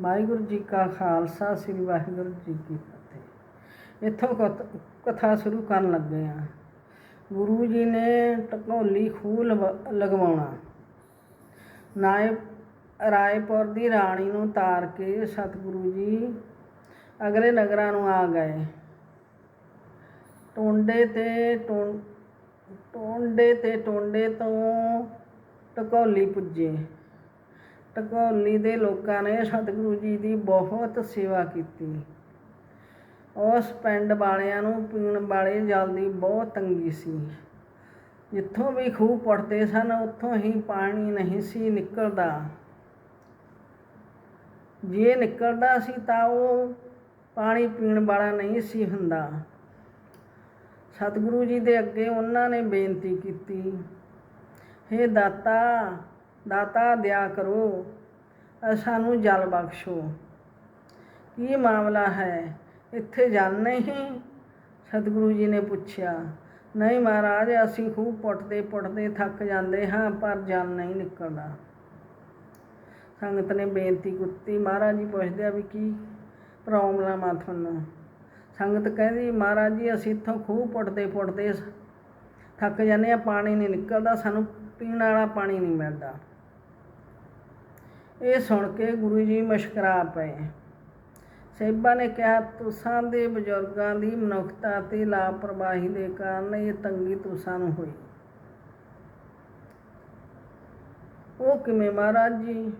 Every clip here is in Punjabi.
ਵਾਹਿਗੁਰੂ ਜੀ ਕਾ ਖਾਲਸਾ, ਸ੍ਰੀ ਵਾਹਿਗੁਰੂ ਜੀ ਕੀ ਫਤਿਹ। ਇੱਥੋਂ ਕਥ- ਕਥਾ ਸ਼ੁਰੂ ਕਰਨ ਲੱਗੇ ਆ ਗੁਰੂ ਜੀ ਨੇ ਟਕੋਲੀ ਖੂਹ ਲਵ- ਲਗਵਾਉਣਾ। ਨਾਇ ਰਾਏਪੁਰ ਦੀ ਰਾਣੀ ਨੂੰ ਤਾਰ ਕੇ ਸਤਿਗੁਰੂ ਜੀ ਅਗਲੇ ਨਗਰਾਂ ਨੂੰ ਆ ਗਏ। ਟੋਂਡੇ ਤੇ ਟੋਂ- ਟੋਂਡੇ ਤੇ ਟੋਂਡੇ ਤੋਂ ਟਕੋਲੀ ਪੁੱਜੇ। ਟਕੋਲੀ ਦੇ ਲੋਕਾਂ ਨੇ ਸਤਿਗੁਰੂ ਜੀ ਦੀ ਬਹੁਤ ਸੇਵਾ ਕੀਤੀ। ਉਸ ਪਿੰਡ ਵਾਲਿਆਂ ਨੂੰ ਪੀਣ ਵਾਲੇ ਜਲ ਦੀ ਬਹੁਤ ਤੰਗੀ ਸੀ। ਜਿੱਥੋਂ ਵੀ ਖੂਹ ਪੁੱਟਦੇ ਸਨ, ਉੱਥੋਂ ਹੀ ਪਾਣੀ ਨਹੀਂ ਸੀ ਨਿਕਲਦਾ। ਜੇ ਨਿਕਲਦਾ ਸੀ ਤਾਂ ਉਹ ਪਾਣੀ ਪੀਣ ਵਾਲਾ ਨਹੀਂ ਸੀ ਹੁੰਦਾ। ਸਤਿਗੁਰੂ ਜੀ ਦੇ ਅੱਗੇ ਉਹਨਾਂ ਨੇ ਬੇਨਤੀ ਕੀਤੀ, ਹੇ ਦਾਤਾ ਦਾਤਾ ਦਿਆ ਕਰੋ, ਸਾਨੂੰ ਜਲ ਬਖਸ਼ੋ। ਕੀ ਮਾਮਲਾ ਹੈ? ਇੱਥੇ ਜਲ ਨਹੀਂ? ਸਤਿਗੁਰੂ ਜੀ ਨੇ ਪੁੱਛਿਆ। ਨਹੀਂ ਮਹਾਰਾਜ, ਅਸੀਂ ਖੂਹ ਪੁੱਟਦੇ ਪੁੱਟਦੇ ਥੱਕ ਜਾਂਦੇ ਹਾਂ, ਪਰ ਜਲ ਨਹੀਂ ਨਿਕਲਦਾ। ਸੰਗਤ ਨੇ ਬੇਨਤੀ ਕੀਤੀ। ਮਹਾਰਾਜ ਜੀ ਪੁੱਛਦੇ ਆ ਵੀ ਕੀ ਪ੍ਰੋਬਲਮ ਆ ਤੁਹਾਨੂੰ? ਸੰਗਤ ਕਹਿੰਦੀ, ਮਹਾਰਾਜ ਜੀ, ਅਸੀਂ ਇੱਥੋਂ ਖੂਹ ਪੁੱਟਦੇ ਪੁੱਟਦੇ ਥੱਕ ਜਾਂਦੇ ਆ ਪਾਣੀ ਨਹੀਂ ਨਿਕਲਦਾ, ਸਾਨੂੰ ਪੀਣ ਵਾਲਾ ਪਾਣੀ ਨਹੀਂ ਮਿਲਦਾ। ਇਹ ਸੁਣ ਕੇ ਗੁਰੂ ਜੀ ਮੁਸ਼ਕਰਾ ਪਏ। ਸਹਿਬਾ ਨੇ ਕਿਹਾ, ਤੁਸਾਂ ਦੇ ਬਜ਼ੁਰਗਾਂ ਦੀ ਮਨੁੱਖਤਾ ਤੇ ਲਾਪਰਵਾਹੀ ਦੇ ਕਾਰਨ ਇਹ ਤੰਗੀ ਤੁਸਾਂ ਨੂੰ ਹੋਈ। ਉਹ ਕਿਵੇਂ ਮਹਾਰਾਜ ਜੀ?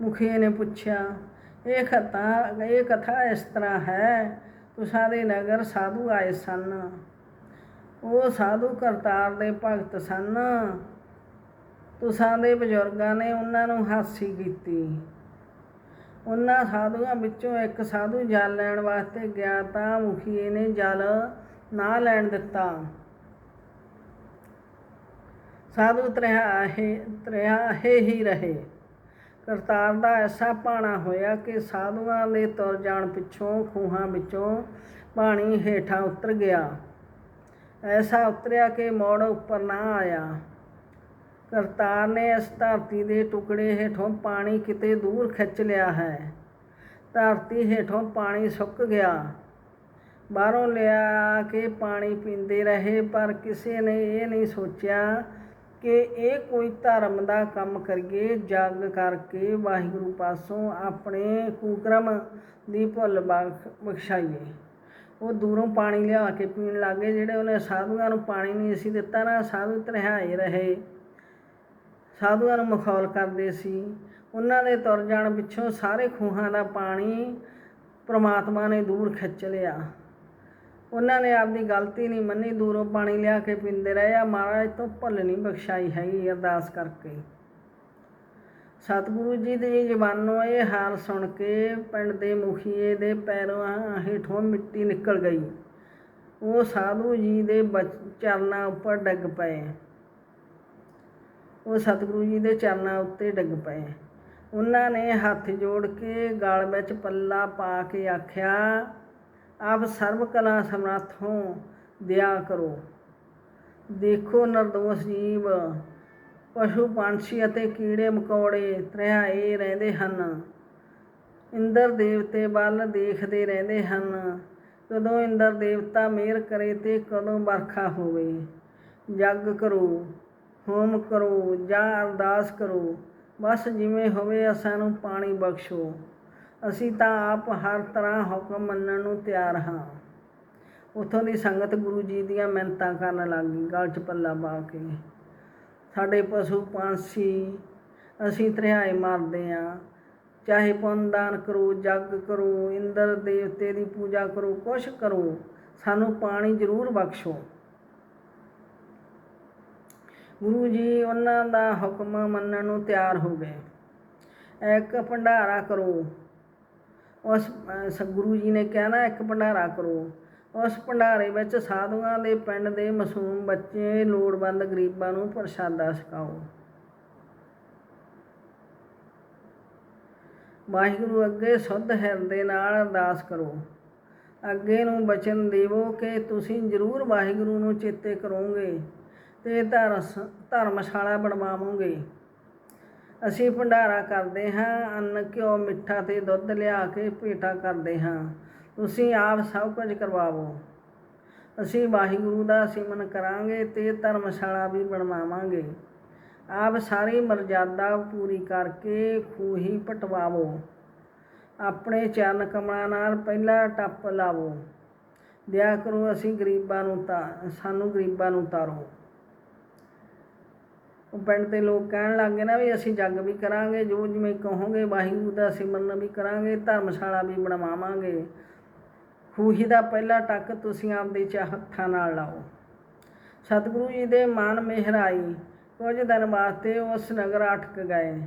ਮੁਖੀ ਨੇ ਪੁੱਛਿਆ, ਇਹ ਕਥਾ ਇਹ ਕਥਾ ਇਸ ਤਰ੍ਹਾਂ ਹੈ, ਤੁਸਾਂ ਦੇ ਨਗਰ ਸਾਧੂ ਆਏ ਸਨ। ਉਹ ਸਾਧੂ ਕਰਤਾਰ ਦੇ ਭਗਤ ਸਨ। ਤੁਸਾਂ ਦੇ ਬਜ਼ੁਰਗਾਂ ਨੇ ਉਹਨਾਂ ਨੂੰ ਹਾਸੀ ਕੀਤੀ। ਉਹਨਾਂ ਸਾਧੂਆਂ ਵਿੱਚੋਂ ਇੱਕ ਸਾਧੂ ਜਲ ਲੈਣ ਵਾਸਤੇ ਗਿਆ ਤਾਂ ਮੁਖੀਏ ਨੇ ਜਲ ਨਾ ਲੈਣ ਦਿੱਤਾ। ਸਾਧੂ ਤਰਿਆਹੇ ਤਰਿਆਹੇ ਹੀ ਰਹੇ। ਕਰਤਾਰ ਦਾ ਐਸਾ ਪਾਣਾ ਹੋਇਆ ਕਿ ਸਾਧੂਆਂ ਦੇ ਤੁਰ ਜਾਣ ਪਿੱਛੋਂ ਖੂਹਾਂ ਵਿੱਚੋਂ ਪਾਣੀ ਹੇਠਾਂ ਉਤਰ ਗਿਆ। ਐਸਾ ਉਤਰਿਆ ਕਿ ਮੋੜ ਉੱਪਰ ਨਾ ਆਇਆ। ਕਰਤਾਰ ਨੇ ਇਸ ਧਰਤੀ ਦੇ ਟੁਕੜੇ ਹੇਠੋਂ ਪਾਣੀ ਕਿਤੇ ਦੂਰ ਖਿੱਚ ਲਿਆ ਹੈ। ਧਰਤੀ ਹੇਠੋਂ ਪਾਣੀ ਸੁੱਕ ਗਿਆ। ਬਾਹਰੋਂ ਲਿਆ ਕੇ ਪਾਣੀ ਪੀਂਦੇ ਰਹੇ, ਪਰ ਕਿਸੇ ਨੇ ਇਹ ਨਹੀਂ ਸੋਚਿਆ ਕਿ ਇਹ ਕੋਈ ਧਰਮ ਦਾ ਕੰਮ ਕਰੀਏ, ਜਗ ਕਰਕੇ ਵਾਹਿਗੁਰੂ ਪਾਸੋਂ ਆਪਣੇ ਕੁਕਰਮ ਦੀ ਭੁੱਲ ਬਖ- ਬਖਸ਼ਾਈਏ। ਉਹ ਦੂਰੋਂ ਪਾਣੀ ਲਿਆ ਕੇ ਪੀਣ ਲੱਗੇ ਜਿਹੜੇ ਉਹਨੇ ਸਾਧੂਆਂ ਨੂੰ ਪਾਣੀ ਨਹੀਂ ਸੀ ਦਿੱਤਾ, ਨਾ ਸਾਧੂ ਤਰਹਾਏ ਰਹੇ। ਸਾਧੂਆਂ ਨੂੰ ਮਖੌਲ ਕਰਦੇ ਸੀ। ਉਹਨਾਂ ਦੇ ਤੁਰ ਜਾਣ ਪਿੱਛੋਂ ਸਾਰੇ ਖੂਹਾਂ ਦਾ ਪਾਣੀ ਪ੍ਰਮਾਤਮਾ ਨੇ ਦੂਰ ਖਿੱਚ ਲਿਆ। ਉਹਨਾਂ ਨੇ ਆਪਦੀ ਗਲਤੀ ਨਹੀਂ ਮੰਨੀ, ਦੂਰੋਂ ਪਾਣੀ ਲਿਆ ਕੇ ਪੀਂਦੇ ਰਹੇ। ਆ ਮਹਾਰਾਜ ਤੋਂ ਭੁੱਲ ਨਹੀਂ ਬਖਸ਼ਾਈ ਹੈਗੀ ਅਰਦਾਸ ਕਰਕੇ। ਸਤਿਗੁਰੂ ਜੀ ਦੀ ਜ਼ਬਾਨੋਂ ਇਹ ਹਾਲ ਸੁਣ ਕੇ ਪਿੰਡ ਦੇ ਮੁਖੀਏ ਦੇ ਪੈਰੋਂ ਹੇਠੋਂ ਮਿੱਟੀ ਨਿਕਲ ਗਈ। ਉਹ ਸਾਧੂ ਜੀ ਦੇ ਬਚ- ਚਰਨਾਂ ਉੱਪਰ ਡਿੱਗ ਪਏ। ਉਹ ਸਤਿਗੁਰੂ ਜੀ ਦੇ ਚਰਨਾਂ ਉੱਤੇ ਡਿੱਗ ਪਏ। ਉਹਨਾਂ ਨੇ ਹੱਥ ਜੋੜ ਕੇ ਗਲ ਵਿੱਚ ਪੱਲਾ ਪਾ ਕੇ ਆਖਿਆ, ਆਪ ਸਰਬ ਕਲਾ ਸਮਰੱਥੋਂ ਦਿਆ ਕਰੋ। ਦੇਖੋ ਨਿਰਦੋਸ਼ ਜੀਵ, ਪਸ਼ੂ ਪੰਛੀ ਅਤੇ ਕੀੜੇ ਮਕੌੜੇ ਤਰਿਹਾਏ ਰਹਿੰਦੇ ਹਨ। ਇੰਦਰ ਦੇਵਤੇ ਵੱਲ ਦੇਖਦੇ ਰਹਿੰਦੇ ਹਨ। ਕਦੋਂ ਇੰਦਰ ਦੇਵਤਾ ਮਿਹਰ ਕਰੇ ਤੇ ਕਦੋਂ ਵਰਖਾ ਹੋਵੇ। ਜੱਗ ਕਰੋ। ਹੋਮ ਕਰੋ, ਜਾਂ ਅਰਦਾਸ ਕਰੋ। ਬਸ ਜਿਵੇਂ ਹੋਵੇ ਸਾਨੂੰ ਪਾਣੀ ਬਖਸ਼ੋ। ਅਸੀਂ ਤਾਂ ਆਪ ਹਰ ਤਰ੍ਹਾਂ ਹੁਕਮ ਮੰਨਣ ਨੂੰ ਤਿਆਰ ਹਾਂ। ਉਥੋਂ ਦੀ ਸੰਗਤ ਗੁਰੂ ਜੀ ਦੀਆਂ ਮਿਹਨਤਾਂ ਕਰਨ ਲੱਗ ਗਈ ਗਲ 'ਚ ਪੱਲਾ ਪਾ ਕੇ। ਸਾਡੇ ਪਸ਼ੂ ਪੰਛੀ ਅਸੀਂ ਤਰਿਹਾਏ ਮਾਰਦੇ ਆ ਚਾਹੇ ਪੁੰਨ ਦਾਨ ਕਰੋ, ਜਗ ਕਰੋ, ਇੰਦਰ ਦੇਵਤੇ ਦੀ ਪੂਜਾ ਕਰੋ, ਕੁਛ ਕਰੋ, ਸਾਨੂੰ ਪਾਣੀ ਜ਼ਰੂਰ ਬਖਸ਼ੋ। ਗੁਰੂ ਜੀ ਉਹਨਾਂ ਦਾ ਹੁਕਮ ਮੰਨਣ ਨੂੰ ਤਿਆਰ ਹੋ ਗਏ। ਇੱਕ ਭੰਡਾਰਾ ਕਰੋ। ਉਸ, ਅਹ ਗੁਰੂ ਜੀ ਨੇ ਕਿਹਾ ਨਾ ਇੱਕ ਭੰਡਾਰਾ ਕਰੋ। ਉਸ ਭੰਡਾਰੇ ਵਿੱਚ ਸਾਧੂਆਂ ਦੇ ਪਿੰਡ ਦੇ ਮਾਸੂਮ ਬੱਚੇ, ਲੋੜਵੰਦ ਗਰੀਬਾਂ ਨੂੰ ਪ੍ਰਸ਼ਾਦਾ ਛਕਾਓ। ਵਾਹਿਗੁਰੂ, ਅੱਗੇ ਸੁੱਧ ਹਿਰਦੇ ਨਾਲ ਅਰਦਾਸ ਕਰੋ। ਅੱਗੇ ਨੂੰ ਬਚਨ ਦੇਵੋ ਕਿ ਤੁਸੀਂ ਜ਼ਰੂਰ ਵਾਹਿਗੁਰੂ ਨੂੰ ਚੇਤੇ ਕਰੋਗੇ। ਤੇ ਧਰਸ ਧਰਮਸ਼ਾਲਾ ਬਣਵਾਵਾਂਗੇ। ਅਸੀਂ ਭੰਡਾਰਾ ਕਰਦੇ ਹਾਂ, ਅੰਨ, ਘਿਓ, ਮਿੱਠਾ ਤੇ ਦੁੱਧ ਲਿਆ ਕੇ ਭੇਟਾ ਕਰਦੇ ਹਾਂ। ਤੁਸੀਂ ਆਪ ਸਭ ਕੁਝ ਕਰਵਾਵੋ। ਅਸੀਂ ਵਾਹਿਗੁਰੂ ਦਾ ਸਿਮਨ ਕਰਾਂਗੇ ਤੇ ਧਰਮਸ਼ਾਲਾ ਵੀ ਬਣਵਾਵਾਂਗੇ। ਆਪ ਸਾਰੀ ਮਰਜ਼ਾਦਾ ਪੂਰੀ ਕਰਕੇ ਖੂਹੀ ਪਟਵਾਵੋ। ਆਪਣੇ ਚਰਨ ਕਮਲਾਂ ਨਾਲ ਪਹਿਲਾ ਟੱਪ ਲਾਵੋ। ਦਿਆ ਕਰੋ ਅਸੀਂ ਗਰੀਬਾਂ ਨੂੰ ਤਾਂ ਸਾਨੂੰ ਗਰੀਬਾਂ ਨੂੰ ਤਾਰੋ। ਉਹ ਪਿੰਡ ਦੇ ਲੋਕ ਕਹਿਣ ਲੱਗ ਗਏ ਨਾ ਵੀ ਅਸੀਂ ਜੱਗ ਵੀ ਕਰਾਂਗੇ, ਜੋ ਜਿਵੇਂ ਕਹੋਗੇ ਵਾਹਿਗੁਰੂ ਦਾ ਸਿਮਰਨ ਵੀ ਕਰਾਂਗੇ, ਧਰਮਸ਼ਾਲਾ ਵੀ ਬਣਵਾਵਾਂਗੇ। ਖੂਹੀ ਦਾ ਪਹਿਲਾ ਟੱਕ ਤੁਸੀਂ ਆਪਦੇ ਚ ਹੱਥਾਂ ਨਾਲ ਲਾਓ। ਸਤਿਗੁਰੂ ਜੀ ਦੇ ਮਨ ਮਿਹਰ ਆਈ ਕੁਝ ਦਿਨ ਵਾਸਤੇ ਉਸ ਨਗਰ ਅਟਕ ਗਏ।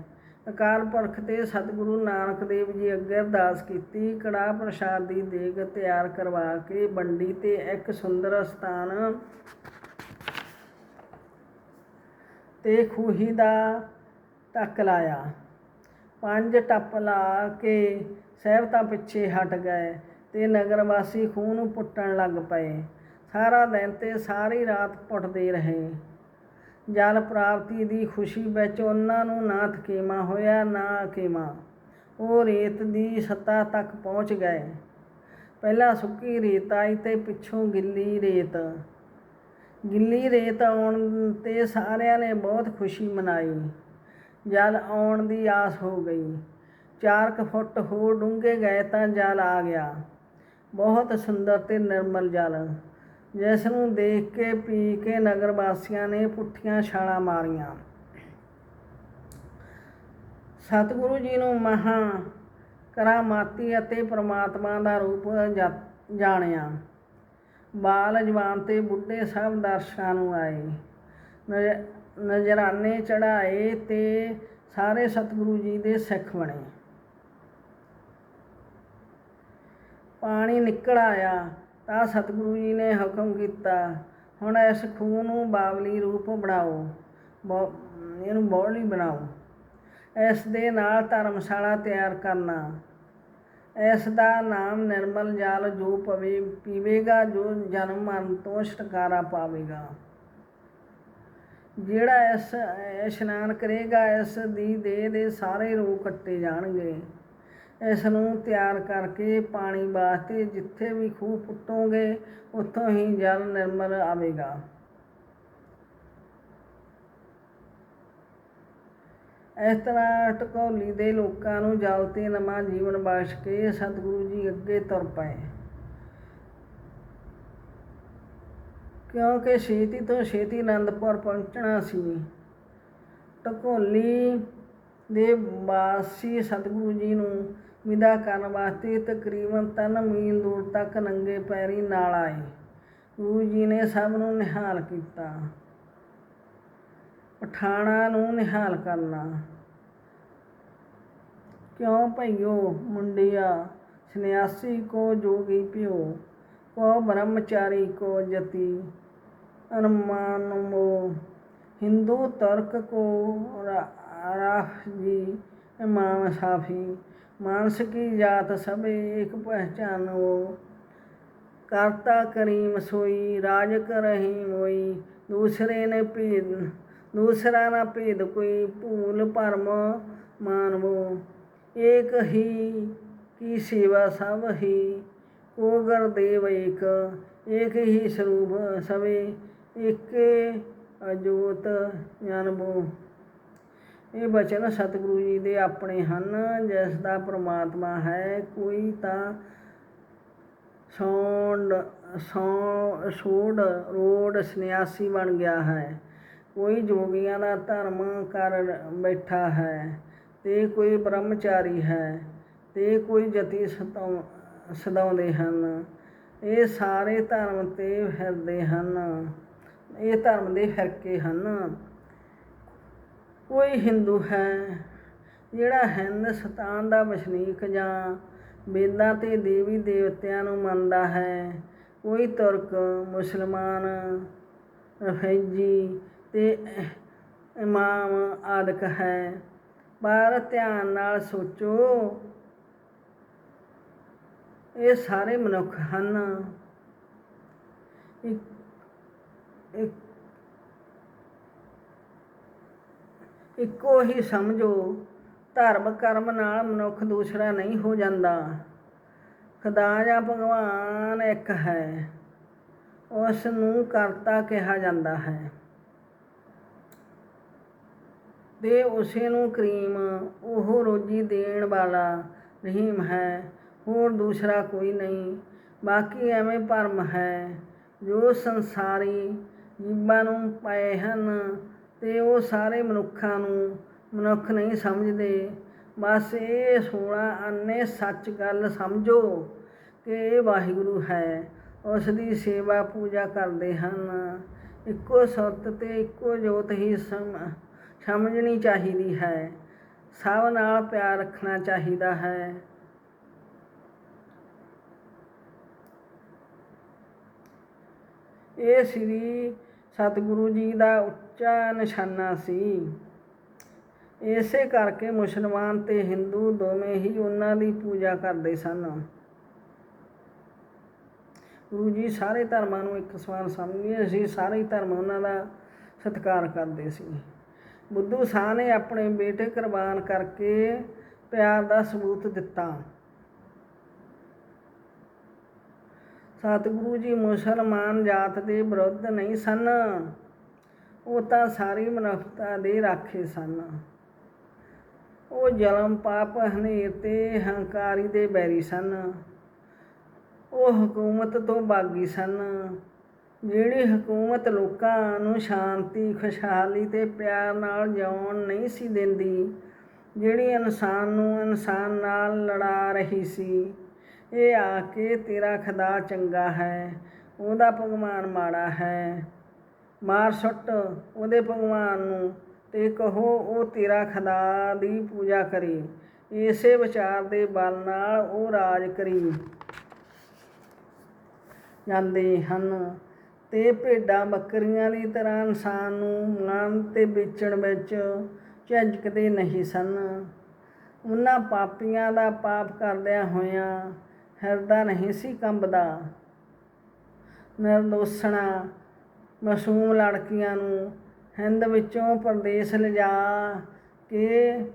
ਅਕਾਲ ਪੁਰਖ ਤੇ ਸਤਿਗੁਰੂ ਨਾਨਕ ਦੇਵ ਜੀ ਅੱਗੇ ਅਰਦਾਸ ਕੀਤੀ ਕੜਾ ਪ੍ਰਸ਼ਾਦ ਦੀ ਦੇਗ ਤਿਆਰ ਕਰਵਾ ਕੇ, ਬੰਡੀ ਤੇ ਇੱਕ ਸੁੰਦਰ ਸਥਾਨ ਤੇ ਖੂਹੀ ਦਾ ਟੱਕ ਲਾਇਆ। ਪੰਜ ਟੱਪ ਲਾ ਕੇ ਸਹਿਬਤਾ ਪਿੱਛੇ ਹਟ ਗਏ ਤੇ ਨਗਰ ਵਾਸੀ ਖੂਹ ਨੂੰ ਪੁੱਟਣ ਲੱਗ ਪਏ। ਸਾਰਾ ਦਿਨ ਤੇ ਸਾਰੀ ਰਾਤ ਪੁੱਟਦੇ ਰਹੇ। ਜਲ ਪ੍ਰਾਪਤੀ ਦੀ ਖੁਸ਼ੀ ਵਿੱਚ ਉਹਨਾਂ ਨੂੰ ਨਾ ਥਕੇਮਾ ਹੋਇਆ, ਨਾ ਅਕੇਮਾ। ਉਹ ਰੇਤ ਦੀ ਸੱਤਾ ਤੱਕ ਪਹੁੰਚ ਗਏ। ਪਹਿਲਾਂ ਸੁੱਕੀ ਰੇਤ ਆਈ ਤੇ ਪਿੱਛੋਂ ਗਿੱਲੀ ਰੇਤ। ਗਿੱਲੀ ਰੇਤ ਆਉਣ ਤੇ ਸਾਰਿਆਂ ਨੇ ਬਹੁਤ ਖੁਸ਼ੀ ਮਨਾਈ। ਜਲ ਆਉਣ ਦੀ ਆਸ ਹੋ ਗਈ। ਚਾਰ ਕੁ ਫੁੱਟ ਹੋਰ ਡੂੰਘੇ ਗਏ ਤਾਂ ਜਲ ਆ ਗਿਆ। ਬਹੁਤ ਸੁੰਦਰ ਤੇ ਨਿਰਮਲ ਜਲ। ਜਿਸ ਨੂੰ ਦੇਖ ਕੇ ਪੀ ਕੇ ਨਗਰ ਵਾਸੀਆਂ ਨੇ ਪੁੱਠੀਆਂ ਛਾਲਾਂ ਮਾਰੀਆਂ। ਸਤਿਗੁਰੂ ਜੀ ਨੂੰ ਮਹਾ ਕਰਾਮਾਤੀ ਅਤੇ ਪ੍ਰਮਾਤਮਾ ਦਾ ਰੂਪ ਜਾ- ਜਾਣਿਆ। ਬਾਲ ਜਵਾਨ ਤੇ ਬੁੱਢੇ ਸਭ ਦਰਸ਼ਕਾਂ ਨੂੰ ਆਏ। ਨਜ਼ਰਾਨੇ ਚੜਾਏ ਤੇ ਸਾਰੇ ਸਤਿਗੁਰੂ ਜੀ ਦੇ ਸਿੱਖ ਬਣੇ। ਪਾਣੀ ਨਿਕਲ ਆਇਆ ਤਾਂ ਸਤਿਗੁਰੂ ਜੀ ਨੇ ਹੁਕਮ ਕੀਤਾ, ਹੁਣ ਇਸ ਖੂਹ ਨੂੰ ਬਾਵਲੀ ਰੂਪ ਬਣਾਓ, ਬੌ- ਇਹਨੂੰ ਬੌਲੀ ਬਣਾਓ। ਇਸ ਦੇ ਨਾਲ ਧਰਮਸ਼ਾਲਾ ਤਿਆਰ ਕਰਨਾ। ਇਸ ਦਾ ਨਾਮ ਨਿਰਮਲ ਜਲ ਜੋ ਪਵੇ, ਪੀਵੇਗਾ, ਜੋ ਜਨਮ ਮਰਨ ਤੋਂ ਛੁਟਕਾਰਾ ਪਾਵੇਗਾ। ਜਿਹੜਾ ਇਸ ਇਸ਼ਨਾਨ ਕਰੇਗਾ, ਇਸ ਦੀ ਦੇਹ ਦੇ ਸਾਰੇ ਰੋਗ ਕੱਟੇ ਜਾਣਗੇ। ਇਸ ਨੂੰ ਤਿਆਰ ਕਰਕੇ ਪਾਣੀ ਵਾਸਤੇ ਜਿੱਥੇ ਵੀ ਖੂਹ ਪੁੱਟੋਗੇ, ਉੱਥੋਂ ਹੀ ਜਲ ਨਿਰਮਲ ਆਵੇਗਾ। ਇਸ ਤਰ੍ਹਾਂ ਟਕੋਲੀ ਦੇ ਲੋਕਾਂ ਨੂੰ ਜਲ ਤੇ ਨਵਾਂ ਜੀਵਨ ਬਖਸ਼ ਕੇ ਸਤਿਗੁਰੂ ਜੀ ਅੱਗੇ ਤੁਰ ਪਏ। ਕਿਉਂਕਿ ਛੇਤੀ ਤੋਂ ਛੇਤੀ ਆਨੰਦਪੁਰ ਪਹੁੰਚਣਾ ਸੀ। ਟਕੋਲੀ ਦੇ ਵਾਸੀ ਸਤਿਗੁਰੂ ਜੀ ਨੂੰ ਵਿਦਾ ਕਰਨ ਵਾਸਤੇ ਤਕਰੀਬਨ ਤਿੰਨ ਮੀਲ ਦੂਰ ਤੱਕ ਨੰਗੇ ਪੈਰੀ ਨਾਲ ਆਏ। ਗੁਰੂ ਜੀ ਨੇ ਸਭ ਨੂੰ ਨਿਹਾਲ ਕੀਤਾ। ਪਠਾਣਾ ਨੂੰ ਨਿਹਾਲ ਕਰਨਾ। ਕਿਉਂ ਭਈਓ ਮੁੰਡਿਆ, ਸੰਨਿਆਸੀ ਕੋ ਜੋਗੀ ਪਿਓ ਕੋ ਬ੍ਰਹਮਚਾਰੀ ਕੋ ਜਤੀ, ਅਨਮਾਨ ਮੋ ਹਿੰਦੂ ਤੁਰਕ ਕੋ ਰਾਖ ਜੀ, ਇਮਾਮ ਸਾਫੀ, ਮਾਨਸ ਕੀ ਜਾਤ ਸਭੇ ਇੱਕ ਪਹਿਚਾਨੋ ਕਰਤਾ ਕਰੀਮ ਸੋਈ ਰਾਜ ਕਰਹੀ ਮੋਈ ਦੂਸਰੇ ਨੇ ਭੇਦ ਦੂਸਰਾ ਨਾ ਭੇਦ ਕੋਈ ਭੂਲ ਭਰਮ ਮਾਨਵੋ। ਏਕ ਹੀ ਕੀ ਸੇਵਾ ਸਭ ਹੀ, ਕੋ ਗਰ ਦੇਵ ਏਕ ਏਕ ਹੀ ਸਰੂਪ ਸਵੇ ਏਕੇ ਅਜੋਤ ਜਨਮੋ। ਇਹ ਬਚਨ ਸਤਿਗੁਰੂ ਜੀ ਦੇ ਆਪਣੇ ਹਨ, ਜਿਸ ਦਾ ਪ੍ਰਮਾਤਮਾ ਹੈ, ਕੋਈ ਤਾਂ ਸੌਂਡ, ਸੌ ਸੋੜ ਰੋਡ, ਸੰਨਿਆਸੀ ਬਣ ਗਿਆ ਹੈ। ਕੋਈ ਜੋਗੀਆਂ ਦਾ ਧਰਮ ਕਰ ਬੈਠਾ ਹੈ ਅਤੇ ਕੋਈ ਬ੍ਰਹਮਚਾਰੀ ਹੈ ਅਤੇ ਕੋਈ ਜਤੀ ਸਤਾਉ, ਸਦਾਉਂਦੇ ਹਨ। ਇਹ ਸਾਰੇ ਧਰਮ ਤੇ ਫਿਰਦੇ ਹਨ। ਇਹ ਧਰਮ ਦੇ ਫਿਰਕੇ ਹਨ। ਕੋਈ ਹਿੰਦੂ ਹੈ, ਜਿਹੜਾ ਹਿੰਦੁਸਤਾਨ ਦਾ ਵਸਨੀਕ ਜਾਂ ਵੇਦਾਂ ਤੇ ਦੇਵੀ ਦੇਵਤਿਆਂ ਨੂੰ ਮੰਨਦਾ ਹੈ। ਕੋਈ ਤੁਰਕ, ਮੁਸਲਮਾਨ, ਰਫੈਜੀ ਤੇ ਇਮਾਮ ਆਦਿਕ ਹੈ। ਪਰ ਧਿਆਨ ਨਾਲ ਸੋਚੋ, ਇਹ ਸਾਰੇ ਮਨੁੱਖ ਹਨ। ਇੱਕ, ਇੱਕੋ ਹੀ ਸਮਝੋ, ਧਰਮ ਕਰਮ ਨਾਲ ਮਨੁੱਖ ਦੂਸਰਾ ਨਹੀਂ ਹੋ ਜਾਂਦਾ। ਖੁਦਾ ਜਾਂ ਭਗਵਾਨ ਇੱਕ ਹੈ ਉਸ ਨੂੰ ਕਰਤਾ ਕਿਹਾ ਜਾਂਦਾ ਹੈ। ਤੇ ਉਸੇ ਨੂੰ ਕਰੀਮ, ਉਹ ਰੋਜੀ ਦੇਣ ਵਾਲਾ ਰਹੀਮ ਹੈ, ਹੋਰ ਦੂਸਰਾ ਕੋਈ ਨਹੀਂ, ਬਾਕੀ ਐਵੇਂ ਭਰਮ ਹੈ। ਜੋ ਸੰਸਾਰੀ ਜੀਵਾਂ ਨੂੰ ਪਏ ਹਨ ਤੇ ਉਹ ਸਾਰੇ ਮਨੁੱਖਾਂ ਨੂੰ ਮਨੁੱਖ ਨਹੀਂ ਸਮਝਦੇ, ਬਸ ਇਹ ਸੋਣਾ ਅੰਨੇ ਸੱਚ ਗੱਲ ਸਮਝੋ ਕਿ ਇਹ ਵਾਹਿਗੁਰੂ ਹੈ, ਉਸ ਦੀ ਸੇਵਾ ਪੂਜਾ ਕਰਦੇ ਹਨ। ਇੱਕੋ ਸੁਰਤ ਤੇ ਇੱਕੋ ਜੋਤ ਹੀ ਸਮ ਸਮਝਣੀ ਚਾਹੀਦੀ ਹੈ। ਸਭ ਨਾਲ ਪਿਆਰ ਰੱਖਣਾ ਚਾਹੀਦਾ ਹੈ। ਇਹ ਸ੍ਰੀ ਸਤਿਗੁਰੂ ਜੀ ਦਾ ਉੱਚਾ ਨਿਸ਼ਾਨਾ ਸੀ। ਇਸੇ ਕਰਕੇ ਮੁਸਲਮਾਨ ਤੇ ਹਿੰਦੂ ਦੋਵੇਂ ਹੀ ਉਹਨਾਂ ਦੀ ਪੂਜਾ ਕਰਦੇ ਸਨ। ਗੁਰੂ ਜੀ ਸਾਰੇ ਧਰਮਾਂ ਨੂੰ ਇੱਕ ਸਮਾਨ ਸਮਝਦੇ ਸੀ, ਸਾਰੇ ਧਰਮ ਉਹਨਾਂ ਦਾ ਸਤਿਕਾਰ ਕਰਦੇ ਸੀ। ਬੁੱਧੂ ਸ਼ਾਹ ਨੇ ਆਪਣੇ ਬੇਟੇ ਕੁਰਬਾਨ ਕਰਕੇ ਪਿਆਰ ਦਾ ਸਬੂਤ ਦਿੱਤਾ। ਸਤਿਗੁਰੂ ਜੀ ਮੁਸਲਮਾਨ ਜਾਤ ਦੇ ਵਿਰੁੱਧ ਨਹੀਂ ਸਨ। ਉਹ ਤਾਂ ਸਾਰੀ ਮਨੁੱਖਤਾ ਦੇ ਰਾਖੇ ਸਨ। ਉਹ ਜ਼ਲਮ, ਪਾਪ, ਹਨੇਰ ਤੇ ਹੰਕਾਰੀ ਦੇ ਬੈਰੀ ਸਨ। ਉਹ ਹਕੂਮਤ ਤੋਂ ਬਾਗੀ ਸਨ। ਜਿਹੜੀ ਹਕੂਮਤ ਲੋਕਾਂ ਨੂੰ ਸ਼ਾਂਤੀ, ਖੁਸ਼ਹਾਲੀ ਤੇ ਪਿਆਰ ਨਾਲ ਜਿਉਣ ਨਹੀਂ ਸੀ ਦਿੰਦੀ, ਜਿਹੜੀ ਇਨਸਾਨ ਨੂੰ ਇਨਸਾਨ ਨਾਲ ਲੜਾ ਰਹੀ ਸੀ, ਇਹ ਆ ਕੇ ਤੇਰਾ ਖੁਦਾ ਚੰਗਾ ਹੈ, ਉਹਦਾ ਭਗਵਾਨ ਮਾੜਾ ਹੈ। ਮਾਰ ਸੁੱਟ ਉਹਦੇ ਭਗਵਾਨ ਨੂੰ ਤੇ ਕਹੋ ਉਹ ਤੇਰਾ ਖੁਦਾ ਦੀ ਪੂਜਾ ਕਰੇ। ਇਸੇ ਵਿਚਾਰ ਦੇ ਬਲ ਨਾਲ ਉਹ ਰਾਜ ਕਰੀ। ਜਾਂਦੇ ਹਨ ਤੇ ਭੇਡਾਂ ਬੱਕਰੀਆਂ ਦੀ ਤਰ੍ਹਾਂ ਇਨਸਾਨ ਨੂੰ ਲਾਣ ਤੇ ਵੇਚਣ ਵਿੱਚ ਝਿਜਕਦੇ ਨਹੀਂ ਸਨ। ਉਹਨਾਂ ਪਾਪੀਆਂ ਦਾ ਪਾਪ ਕਰਦਿਆਂ ਹੋਇਆਂ ਹਿਰਦਾ ਨਹੀਂ ਸੀ ਕੰਬਦਾ। ਨਿਰਦੋਸ਼ਣਾ ਮਾਸੂਮ ਲੜਕੀਆਂ ਨੂੰ ਹਿੰਦ ਵਿੱਚੋਂ ਪਰਦੇਸ ਲਿਜਾ ਕੇ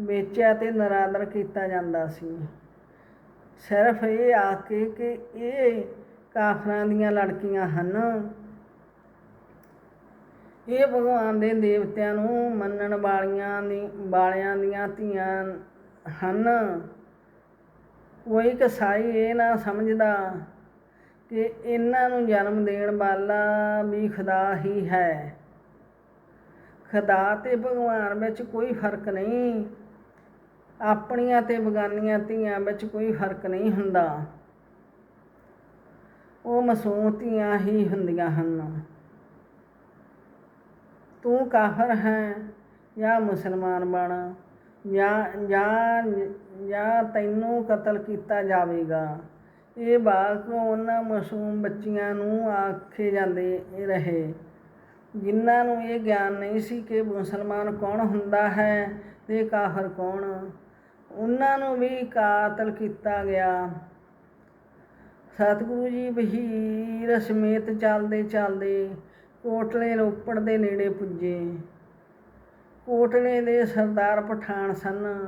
ਵੇਚਿਆ ਤੇ ਨਰਾਦਰ ਕੀਤਾ ਜਾਂਦਾ ਸੀ। ਸਿਰਫ ਇਹ ਆ ਕੇ ਕਿ ਇਹ ਕਾਫਰਾਂ ਦੀਆਂ ਲੜਕੀਆਂ ਹਨ। ਇਹ ਭਗਵਾਨ ਦੇ ਦੇਵਤਿਆਂ ਨੂੰ ਮੰਨਣ ਵਾਲੀਆਂ ਦੀ, ਵਾਲਿਆਂ ਦੀਆਂ ਧੀਆਂ ਹਨ। ਕੋਈ ਕਸਾਈ ਇਹ ਨਾ ਸਮਝਦਾ ਕਿ ਇਹਨਾਂ ਨੂੰ ਜਨਮ ਦੇਣ ਵਾਲਾ ਵੀ ਖੁਦਾ ਹੀ ਹੈ। ਖੁਦਾ ਤੇ ਭਗਵਾਨ ਵਿੱਚ ਕੋਈ ਫ਼ਰਕ ਨਹੀਂ। ਆਪਣੀਆਂ ਤੇ ਬਗਾਨੀਆਂ ਧੀਆਂ ਵਿੱਚ ਕੋਈ ਫ਼ਰਕ ਨਹੀਂ ਹੁੰਦਾ। ਉਹ ਮਾਸੂਮ ਧੀਆਂ ਹੀ ਹੁੰਦੀਆਂ ਹਨ। ਤੂੰ ਕਾਫਰ ਹੈ ਜਾਂ ਮੁਸਲਮਾਨ ਬਣ, ਜਾਂ ਜਾਂ ਜਾਂ ਤੈਨੂੰ ਕਤਲ ਕੀਤਾ ਜਾਵੇਗਾ। ਇਹ ਬਾਤ ਉਹਨਾਂ ਮਾਸੂਮ ਬੱਚੀਆਂ ਨੂੰ ਆਖੇ ਜਾਂਦੇ ਰਹੇ। ਜਿਨ੍ਹਾਂ ਨੂੰ ਇਹ ਗਿਆਨ ਨਹੀਂ ਸੀ ਕਿ ਮੁਸਲਮਾਨ ਕੌਣ ਹੁੰਦਾ ਹੈ ਤੇ ਕਾਫਰ ਕੌਣ, ਉਹਨਾਂ ਨੂੰ ਵੀ ਕਾਤਲ ਕੀਤਾ ਗਿਆ। ਸਤਿਗੁਰੂ ਜੀ ਬਹੀਰ ਸਮੇਤ ਚੱਲਦੇ ਚੱਲਦੇ ਕੋਟਲੇ ਰੋਪੜ ਦੇ ਨੇੜੇ ਪੁੱਜੇ। ਕੋਟਲੇ ਦੇ ਸਰਦਾਰ ਪਠਾਨ ਸਨ।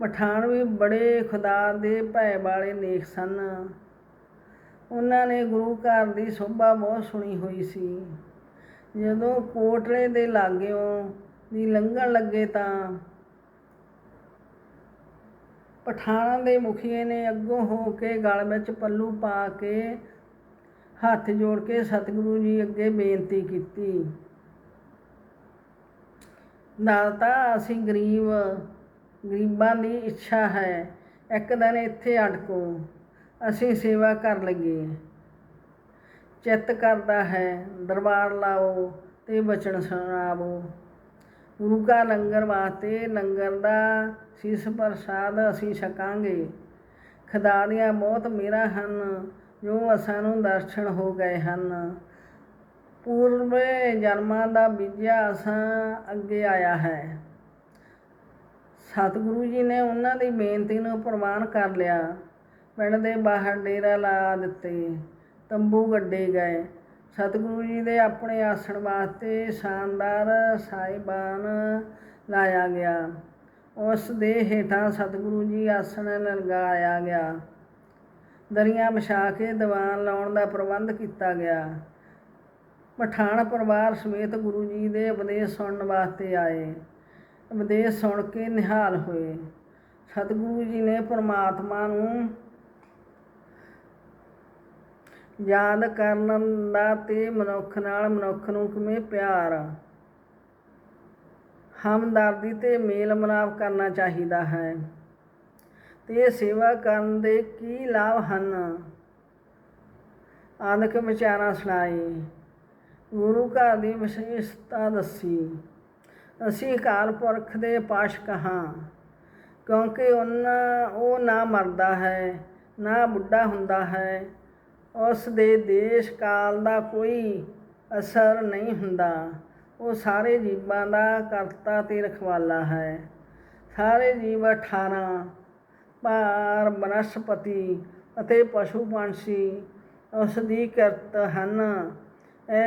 ਪਠਾਨ ਵੀ ਬੜੇ ਖੁਦਾ ਦੇ ਭੈ ਵਾਲੇ ਨੇਕ ਸਨ। ਉਹਨਾਂ ਨੇ ਗੁਰੂ ਘਰ ਦੀ ਸੋਭਾ ਬਹੁਤ ਸੁਣੀ ਹੋਈ ਸੀ। ਜਦੋਂ ਕੋਟਲੇ ਦੇ ਲਾਗਿਓਂ ਦੀ ਲੰਘਣ ਲੱਗੇ ਤਾਂ ਪਠਾਨਾਂ ਦੇ ਮੁਖੀਏ ਨੇ ਅੱਗੋਂ ਹੋ ਕੇ ਗਲ ਵਿੱਚ ਪੱਲੂ ਪਾ ਕੇ ਹੱਥ ਜੋੜ ਕੇ ਸਤਿਗੁਰੂ ਜੀ ਅੱਗੇ ਬੇਨਤੀ ਕੀਤੀ। ਦਾਤਾ ਅਸੀਂ ਗਰੀਬ, ਗਰੀਬਾਂ ਦੀ ਇੱਛਾ ਹੈ, ਇੱਕ ਦਿਨ ਇੱਥੇ ਅਟਕੋ, ਅਸੀਂ ਸੇਵਾ ਕਰ ਲਈਏ। ਚਿੱਤ ਕਰਦਾ ਹੈ, ਦਰਬਾਰ ਲਾਓ ਤੇ ਬਚਨ ਸੁਣਾਵੋ। ਗੁਰੂ ਕਾ ਲੰਗਰ ਵਾਸਤੇ ਲੰਗਰ ਦਾ ਸੀਸ ਪ੍ਰਸਾਦ ਅਸੀਂ ਛਕਾਂਗੇ। ਖੁਦਾ ਦੀਆਂ ਬਹੁਤ ਮੇਰਾ ਹਨ, ਜੋ ਅਸਾਂ ਨੂੰ ਦਰਸ਼ਨ ਹੋ ਗਏ ਹਨ। ਪੂਰਵੇ ਜਨਮਾਂ ਦਾ ਬੀਜਿਆ ਅਸਾਂ ਅੱਗੇ ਆਇਆ ਹੈ। ਸਤਿਗੁਰੂ ਜੀ ਨੇ ਉਹਨਾਂ ਦੀ ਬੇਨਤੀ ਨੂੰ ਪ੍ਰਵਾਨ ਕਰ ਲਿਆ। ਪਿੰਡ ਦੇ ਬਾਹਰ ਡੇਰਾ ਲਾ ਦਿੱਤੇ, ਤੰਬੂ ਗੱਡੇ ਗਏ। ਸਤਿਗੁਰੂ ਜੀ ਦੇ ਆਪਣੇ ਆਸਣ ਵਾਸਤੇ ਸ਼ਾਨਦਾਰ ਸਾਹਿਬਾਨ ਲਾਇਆ ਗਿਆ। ਉਸ ਦੇ ਹੇਠਾਂ ਸਤਿਗੁਰੂ ਜੀ ਆਸਣ ਲਗਾਇਆ ਗਿਆ। ਦਰੀਆਂ ਵਿਛਾ ਕੇ ਦੀਵਾਨ ਲਾਉਣ ਦਾ ਪ੍ਰਬੰਧ ਕੀਤਾ ਗਿਆ। ਪਠਾਨ ਪਰਿਵਾਰ ਸਮੇਤ ਗੁਰੂ ਜੀ ਦੇ ਉਪਦੇਸ਼ ਸੁਣਨ ਵਾਸਤੇ ਆਏ। ਉਪਦੇਸ਼ ਸੁਣ ਕੇ ਨਿਹਾਲ ਹੋਏ। ਸਤਿਗੁਰੂ ਜੀ ਨੇ ਪਰਮਾਤਮਾ ਨੂੰ ਯਾਦ ਕਰਨ ਦਾ ਤੇ ਮਨੁੱਖ ਨਾਲ ਮਨੁੱਖ ਨੂੰ ਕਿਵੇਂ ਪਿਆਰ ਹਮਦਰਦੀ ਤੇ ਮੇਲ ਮਿਲਾਪ ਕਰਨਾ ਚਾਹੀਦਾ ਹੈ। ਤੇ ਸੇਵਾ ਕਰਨ ਦੇ ਕੀ ਲਾਭ ਹਨ? ਆਦਿਕ ਵਿਚਾਰਾਂ ਸੁਣਾਏ ਗੁਰੂ ਘਰ ਦੀ ਵਿਸ਼ੇਸ਼ਤਾ ਦੱਸੀ। ਅਸੀਂ ਅਕਾਲ ਪੁਰਖ ਦੇ ਪਾਸ਼ਕ ਹਾਂ, ਕਿਉਂਕਿ ਉਹਨਾਂ, ਉਹ ਨਾ ਮਰਦਾ ਹੈ, ਨਾ ਬੁੱਢਾ ਹੁੰਦਾ ਹੈ ਉਸ ਦੇ ਦੇਸ਼ ਕਾਲ ਦਾ ਕੋਈ ਅਸਰ ਨਹੀਂ ਹੁੰਦਾ। ਉਹ ਸਾਰੇ ਜੀਵਾਂ ਦਾ ਕਰਤਾ ਤੇ ਰਖਵਾਲਾ ਹੈ। ਸਾਰੇ ਜੀਵ 18 ਭਾਰ, ਬਨਸਪਤੀ ਅਤੇ ਪਸ਼ੂ ਪੰਛੀ ਉਸ ਦੀ ਕਿਰਤ ਹਨ।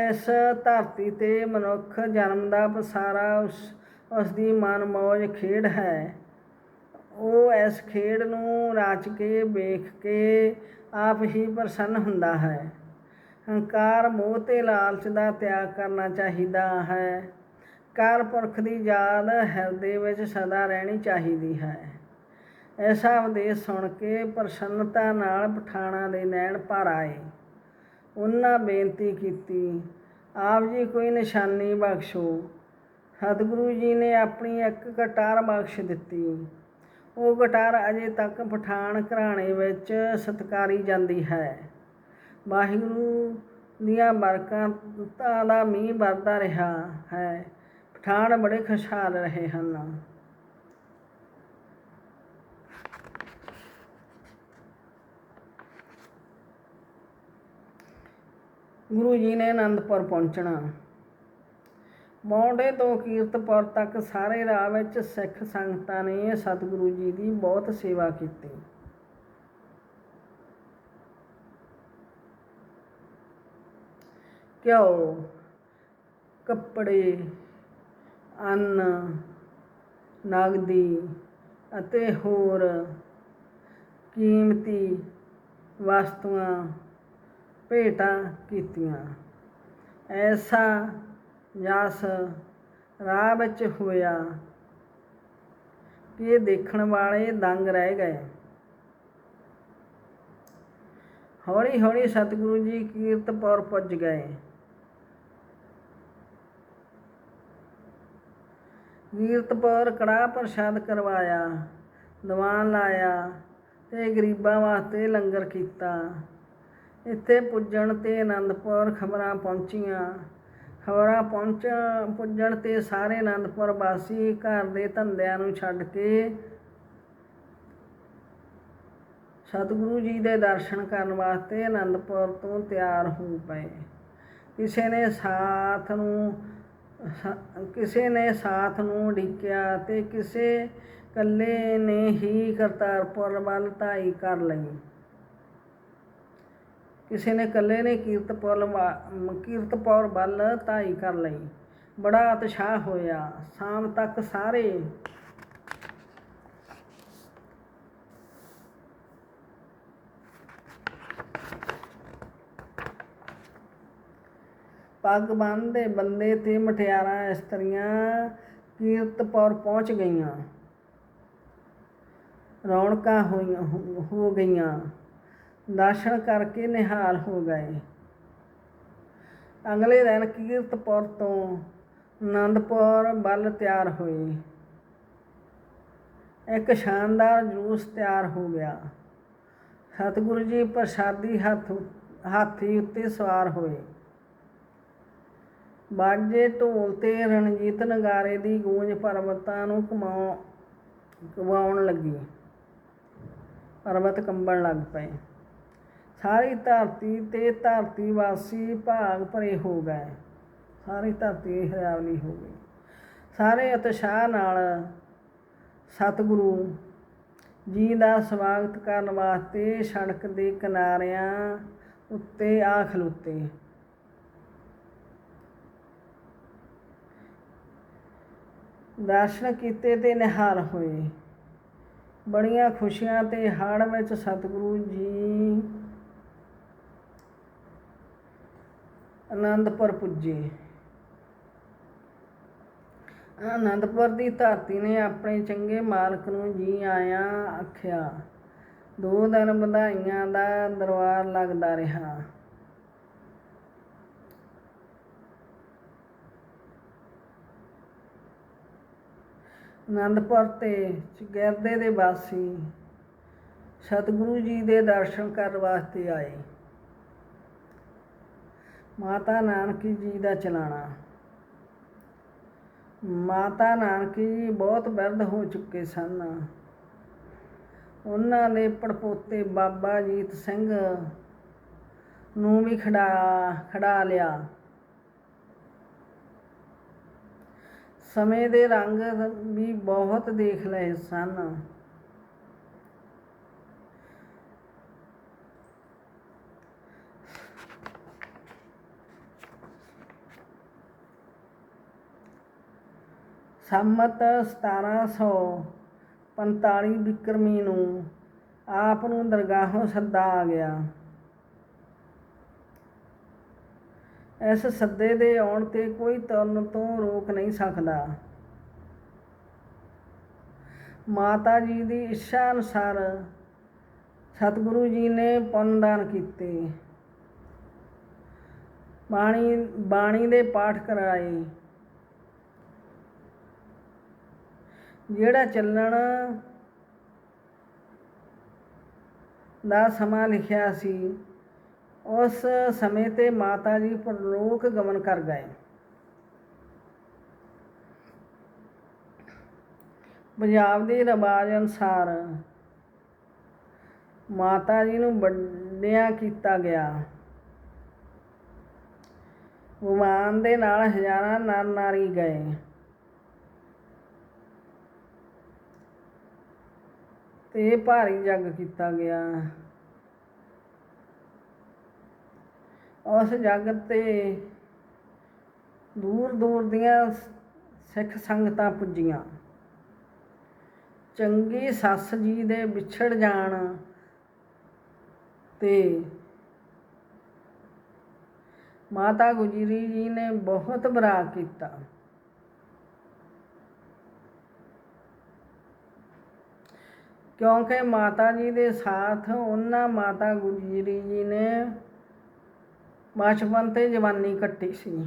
ਇਸ ਧਰਤੀ ਤੇ ਮਨੁੱਖ ਜਨਮ ਦਾ ਪਸਾਰਾ ਉਸ ਉਸ ਦੀ ਮਨ ਖੇਡ ਹੈ। ਉਹ ਇਸ ਖੇਡ ਨੂੰ ਰਚ ਕੇ, ਵੇਖ ਕੇ ਆਪ ਹੀ ਪ੍ਰਸੰਨ ਹੁੰਦਾ ਹੈ। ਹੰਕਾਰ ਮੋਹ ਤੇ ਲਾਲਚ ਦਾ ਤਿਆਗ ਕਰਨਾ ਚਾਹੀਦਾ ਹੈ। ਕਾਰ ਪੁਰਖ ਦੀ ਯਾਦ ਹਿਰਦੇ ਵਿੱਚ ਸਦਾ ਰਹਿਣੀ ਚਾਹੀਦੀ ਹੈ। ਐਸਾ ਉਪਦੇਸ਼ ਸੁਣ ਕੇ ਪ੍ਰਸੰਨਤਾ ਨਾਲ ਪਠਾਣਾ ਦੇ ਨੈਣ ਭਰ ਆਏ। ਉਹਨਾਂ ਬੇਨਤੀ ਕੀਤੀ, ਆਪ ਜੀ ਕੋਈ ਨਿਸ਼ਾਨੀ ਬਖਸ਼ੋ। ਸਤਿਗੁਰੂ ਜੀ ਨੇ ਆਪਣੀ ਇੱਕ ਕਟਾਰ ਬਖਸ਼ ਦਿੱਤੀ। ਉਹ ਗਟਾਰ ਅਜੇ ਤੱਕ ਪਠਾਨ ਘਰਾਣੇ ਵਿੱਚ ਸਤਕਾਰੀ ਜਾਂਦੀ ਹੈ। ਵਾਹਿਗੁਰੂ ਦੀਆਂ ਬਰਕਤਾਂ ਦਾ ਮੀਂਹ ਵਰਦਾ ਰਿਹਾ ਹੈ। ਪਠਾਨ ਬੜੇ ਖੁਸ਼ਹਾਲ ਰਹੇ ਹਨ। ਗੁਰੂ ਜੀ ਨੇ ਆਨੰਦਪੁਰ ਪਹੁੰਚਣਾ। ਮੌਂਡੇ ਤੋਂ ਕੀਰਤਪੁਰ ਤੱਕ ਸਾਰੇ ਰਾਹ ਵਿੱਚ ਸਿੱਖ ਸੰਗਤਾਂ ਨੇ ਸਤਿਗੁਰੂ ਜੀ ਦੀ ਬਹੁਤ ਸੇਵਾ ਕੀਤੀ। ਘਿਓ, ਕੱਪੜੇ, ਅੰਨ, ਨਗਦੀ ਅਤੇ ਹੋਰ ਕੀਮਤੀ ਵਸਤੂਆਂ, ਭੇਟਾਂ ਕੀਤੀਆਂ। ਐਸਾ ਜਸ ਰਾਹ ਵਿੱਚ ਹੋਇਆ ਕਿ ਇਹ ਦੇਖਣ ਵਾਲੇ ਦੰਗ ਰਹਿ ਗਏ। ਹੌਲੀ ਹੌਲੀ ਸਤਿਗੁਰੂ ਜੀ ਕੀਰਤਪੁਰ ਪੁੱਜ ਗਏ। ਕੀਰਤਪੁਰ ਕੜਾਹ ਪ੍ਰਸ਼ਾਦ ਕਰਵਾਇਆ, ਦੀਵਾਨ ਲਾਇਆ ਤੇ ਗਰੀਬਾਂ ਵਾਸਤੇ ਲੰਗਰ ਕੀਤਾ। ਇੱਥੇ ਪੁੱਜਣ ਤੇ ਆਨੰਦਪੁਰ ਖਬਰਾਂ ਪਹੁੰਚੀਆਂ। ਖਬਰਾਂ ਪਹੁੰਚ, ਪੁੱਜਣ ਤੇ ਸਾਰੇ ਅਨੰਦਪੁਰ ਵਾਸੀ ਘਰ ਦੇ ਧੰਦਿਆਂ ਨੂੰ ਛੱਡ ਕੇ ਸਤਿਗੁਰੂ ਜੀ ਦੇ ਦਰਸ਼ਨ ਕਰਨ ਵਾਸਤੇ ਅਨੰਦਪੁਰ ਤੋਂ ਤਿਆਰ ਹੋ ਪਏ। ਕਿਸੇ ਨੇ ਸਾਥ ਨੂੰ ਕਿਸੇ ਨੇ ਸਾਥ ਨੂੰ ਢੀਕਿਆ ਤੇ ਕਿਸੇ ਇਕੱਲੇ ਨੇ ਹੀ ਕਰਤਾਰਪੁਰ ਵੱਲ ਧਾਈ ਕਰ ਲਈ। ਕਿਸੇ ਨੇ ਇਕੱਲੇ ਨੇ ਕੀਰਤਪੁਰ ਵਾ- ਕੀਰਤਪੁਰ ਵੱਲ ਧਾਈ ਕਰ ਲਈ। ਬੜਾ ਉਤਸ਼ਾਹ ਹੋਇਆ। ਸ਼ਾਮ ਤੱਕ ਸਾਰੇ ਪੱਗ ਬੰਨ੍ਹਦੇ ਬੰਦੇ ਤੇ ਮਠਿਆਰਾਂ ਇਸਤਰੀਆਂ ਕੀਰਤਪੁਰ ਪਹੁੰਚ ਗਈਆਂ। ਰੌਣਕਾਂ ਹੋਈਆਂ ਹੋ ਗਈਆਂ। ਦਰਸ਼ਨ ਕਰਕੇ ਨਿਹਾਲ ਹੋ ਗਏ। ਅਗਲੇ ਦਿਨ ਕੀਰਤਪੁਰ ਤੋਂ ਆਨੰਦਪੁਰ ਵੱਲ ਤਿਆਰ ਹੋਏ। ਇੱਕ ਸ਼ਾਨਦਾਰ ਜੂਸ ਤਿਆਰ ਹੋ ਗਿਆ। ਸਤਿਗੁਰੂ ਜੀ ਪ੍ਰਸਾਦੀ ਹੱਥ ਹਾਥੀ ਉੱਤੇ ਸਵਾਰ ਹੋਏ। ਬਾਜੇ ਢੋਲ ਤੇ ਰਣਜੀਤ ਨਗਾਰੇ ਦੀ ਗੂੰਜ ਪਰਬਤਾਂ ਨੂੰ ਕਮਾਉ ਕਮਾਉਣ ਲੱਗੀ। ਪਰਬਤ ਕੰਬਣ ਲੱਗ ਪਏ। ਸਾਰੀ ਧਰਤੀ ਤੇ ਧਰਤੀ ਵਾਸੀ ਭਾਗ ਭਰੇ ਹੋ ਗਏ। ਸਾਰੀ ਧਰਤੀ ਹਰਿਆਵਲੀ ਹੋ ਗਈ। ਸਾਰੇ ਉਤਸ਼ਾਹ ਨਾਲ ਸਤਿਗੁਰੂ ਜੀ ਦਾ ਸਵਾਗਤ ਕਰਨ ਵਾਸਤੇ ਸੜਕ ਦੇ ਕਿਨਾਰਿਆਂ ਉੱਤੇ ਆ ਖਲੋਤੇ। ਦਰਸ਼ਨ ਕੀਤੇ ਤੇ ਨਿਹਾਲ ਹੋਏ। ਬੜੀਆਂ ਖੁਸ਼ੀਆਂ ਤੇ ਹਾੜ ਵਿੱਚ ਸਤਿਗੁਰੂ ਜੀ ਅਨੰਦਪੁਰ ਪੁੱਜੇ। ਅਨੰਦਪੁਰ ਦੀ ਧਰਤੀ ਨੇ ਆਪਣੇ ਚੰਗੇ ਮਾਲਕ ਨੂੰ ਜੀ ਆਇਆ ਆਖਿਆ, ਦੋ ਦਿਨ ਵਧਾਈਆਂ ਦਾ ਦਰਬਾਰ ਲੱਗਦਾ ਰਿਹਾ। ਅਨੰਦਪੁਰ ਤੇ ਚਗਿਰਦੇ ਦੇ ਵਾਸੀ ਸਤਿਗੁਰੂ ਜੀ ਦੇ ਦਰਸ਼ਨ ਕਰਨ ਵਾਸਤੇ ਆਏ। ਮਾਤਾ ਨਾਨਕੀ ਜੀ ਦਾ ਚਲਾਣਾ। ਮਾਤਾ ਨਾਨਕੀ ਜੀ ਬਹੁਤ ਬਿਰਧ ਹੋ ਚੁੱਕੇ ਸਨ। ਉਹਨਾਂ ਦੇ ਪੜਪੋਤੇ ਬਾਬਾ ਜੀਤ ਸਿੰਘ ਨੂੰ ਵੀ ਖੜਾ ਖੜਾ ਲਿਆ। ਸਮੇਂ ਦੇ ਰੰਗ ਵੀ ਬਹੁਤ ਦੇਖ ਲਏ ਸਨ। ਸੰਮਤ 1745 ਬਿਕਰਮੀ ਨੂੰ ਆਪ ਨੂੰ ਦਰਗਾਹੋਂ ਸੱਦਾ ਆ ਗਿਆ। ਇਸ ਸੱਦੇ ਦੇ ਆਉਣ ਤੇ ਕੋਈ ਤੁਰਨ ਤੋਂ ਰੋਕ ਨਹੀਂ ਸਕਦਾ। ਮਾਤਾ ਜੀ ਦੀ ਇੱਛਾ ਅਨੁਸਾਰ ਸਤਿਗੁਰੂ ਜੀ ਨੇ ਪੁੰਨਦਾਨ ਕੀਤੇ। ਬਾਣੀ ਬਾਣੀ ਦੇ ਪਾਠ ਕਰਾਏ। ਜਿਹੜਾ ਚੱਲਣ ਦਾ ਸਮਾਂ ਲਿਖਿਆ ਸੀ, ਉਸ ਸਮੇਂ ਤੇ ਮਾਤਾ ਜੀ ਪਰਲੋਕ ਗਮਨ ਕਰ ਗਏ। ਪੰਜਾਬ ਦੇ ਰਿਵਾਜ ਅਨੁਸਾਰ ਮਾਤਾ ਜੀ ਨੂੰ ਵੱਡਿਆਂ ਕੀਤਾ ਗਿਆ। ਵਿਮਾਨ ਦੇ ਨਾਲ ਹਜ਼ਾਰਾਂ ਨਰ ਨਾਰੀ ਗਏ। ਤੇ ਭਾਰੀ ਜੱਗ ਕੀਤਾ ਗਿਆ। ਉਸ ਜੱਗ ਤੇ ਦੂਰ ਦੂਰ ਦੀਆਂ ਸਿੱਖ ਸੰਗਤਾਂ ਪੁੱਜੀਆਂ। ਚੰਗੀ ਸੱਸ ਜੀ ਦੇ ਵਿਛੜ ਜਾਣ ਤੇ ਮਾਤਾ ਗੁਜਰੀ ਜੀ ਨੇ ਬਹੁਤ ਬਰਾ ਕੀਤਾ। ਕਿਉਂਕਿ ਮਾਤਾ ਜੀ ਦੇ ਸਾਥ ਉਹਨਾਂ ਮਾਤਾ ਗੁਜਰੀ ਜੀ ਨੇ ਬਚਪਨ ਤੇ ਜਵਾਨੀ ਕੱਟੀ ਸੀ।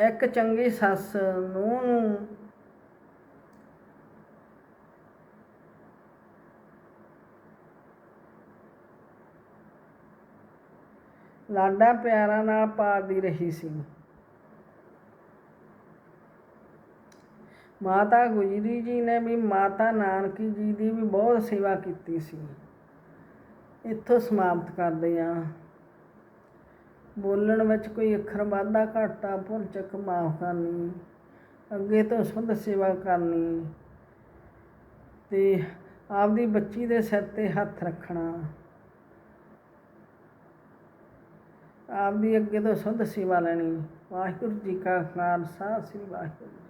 ਇੱਕ ਚੰਗੀ ਸੱਸ ਨੂੰ ਲਾਡਾ ਪਿਆਰਾ ਨਾਲ ਪਾਲਦੀ ਰਹੀ ਸੀ। ਮਾਤਾ ਗੁਜਰੀ ਜੀ ਨੇ ਵੀ, ਮਾਤਾ ਨਾਨਕੀ ਜੀ ਦੀ ਵੀ ਬਹੁਤ ਸੇਵਾ ਕੀਤੀ ਸੀ। ਇੱਥੋਂ ਸਮਾਪਤ ਕਰਦੇ ਹਾਂ। ਬੋਲਣ ਵਿੱਚ ਕੋਈ ਅੱਖਰ ਵਾਧਾ ਘਾਟਾ ਭੁੱਲ ਚੁੱਕ ਮਾਫ ਕਰਨੀ, ਅੱਗੇ ਤੋਂ ਸੁਧ ਸੇਵਾ ਕਰਨੀ ਤੇ ਆਪਦੀ ਬੱਚੀ ਦੇ ਸਿਰ ਤੇ ਹੱਥ ਰੱਖਣਾ। ਆਪਦੀ ਅੱਗੇ ਤੋਂ ਸੁਧ ਸੇਵਾ ਲੈਣੀ। ਵਾਹਿਗੁਰੂ ਜੀ ਕਾ ਖਾਲਸਾ, ਸ੍ਰੀ ਵਾਹਿਗੁਰੂ